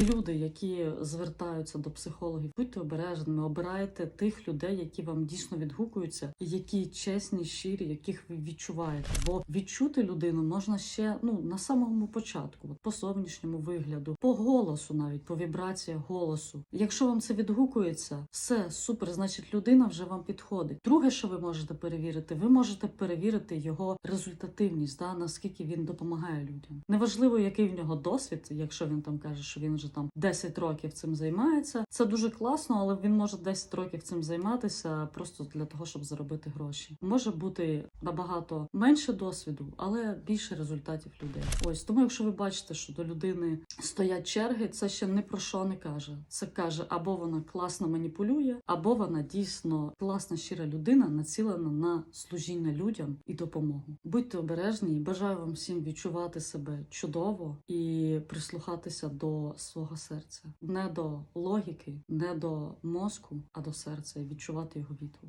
Люди, які звертаються до психологів, будьте обережними, обирайте тих людей, які вам дійсно відгукуються, які чесні, щирі, яких ви відчуваєте. Бо відчути людину можна ще ну на самому початку, по зовнішньому вигляду, по голосу, навіть по вібраціях голосу. Якщо вам це відгукується, все супер, значить людина вже вам підходить. Друге, що ви можете перевірити, ви можете перевірити його результативність, да, наскільки він допомагає людям. Неважливо, який в нього досвід, якщо він там каже, що він вже там 10 років цим займається. Це дуже класно, але він може 10 років цим займатися просто для того, щоб заробити гроші. Може бути набагато менше досвіду, але більше результатів людей. Ось тому, якщо ви бачите, що до людини стоять черги, це ще не про що не каже. Це каже, або вона класно маніпулює, або вона дійсно класна щира людина, націлена на служіння людям і допомогу. Будьте обережні бажаю вам всім відчувати себе чудово і прислухатися до свого серця, не до логіки, не до мозку, а до серця, відчувати його відгук.